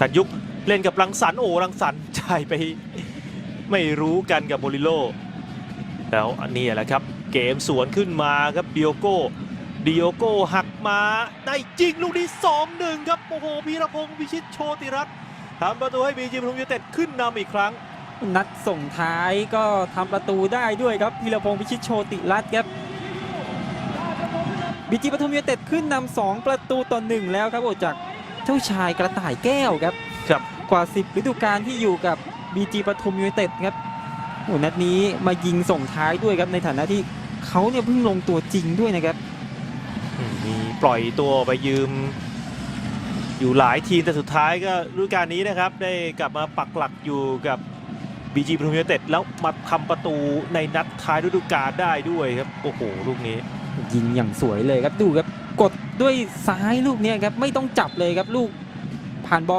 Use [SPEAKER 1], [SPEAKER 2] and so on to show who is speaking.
[SPEAKER 1] ขันยุกเล่นกับรังสรรโอ้รังสรรค์จ่ายไปไม่รู้กันกับโมริโลแล้วอันนี้แหละครับ เกมสวนขึ้นมาครับดิโอโก้ดิโอโก้หักมาได้จริงลูกนี้2-1ครับโอ้โหพีรพงศ์วิชิตโชติรัตน์ทำประตูให้บีจีปทุมยูเต็ดขึ้นนำอีกครั้ง
[SPEAKER 2] นัดส่งท้ายก็ทำประตูได้ด้วยครับพีรพงศ์พิชิตโชติรัตน์ครับบีจีปทุมยูเต็ดขึ้นนำสองประตูต่อหนึ่งแล้วครับโอจาก เจ้าชายกระต่ายแก้วครับ
[SPEAKER 1] ครับ
[SPEAKER 2] กว่า 10 ฤดูกาลที่อยู่กับบีจีปทุมยูไนเต็ดครับโอ้นัดนี้มายิงส่งท้ายด้วยครับในฐานะที่เขาเนี่ยเพิ่งลงตัวจริงด้วยนะครับ
[SPEAKER 1] อืมมีปล่อยตัวไปยืม อยู่หลายทีมแต่สุดท้ายก็ฤดูกาลนี้นะครับ ได้กลับมาปักหลักอยู่กับ บีจีปทุมยูไนเต็ดแล้วมาทำประตูในนัดท้ายฤดูกาลได้ด้วยครับโอ้โหลูกนี้
[SPEAKER 2] ยิงอย่างสวยเลยครับดูครับกดด้วยซ้ายลูกเนี้ยครับไม่ต้องจับเลยครับลูกผ่านบอล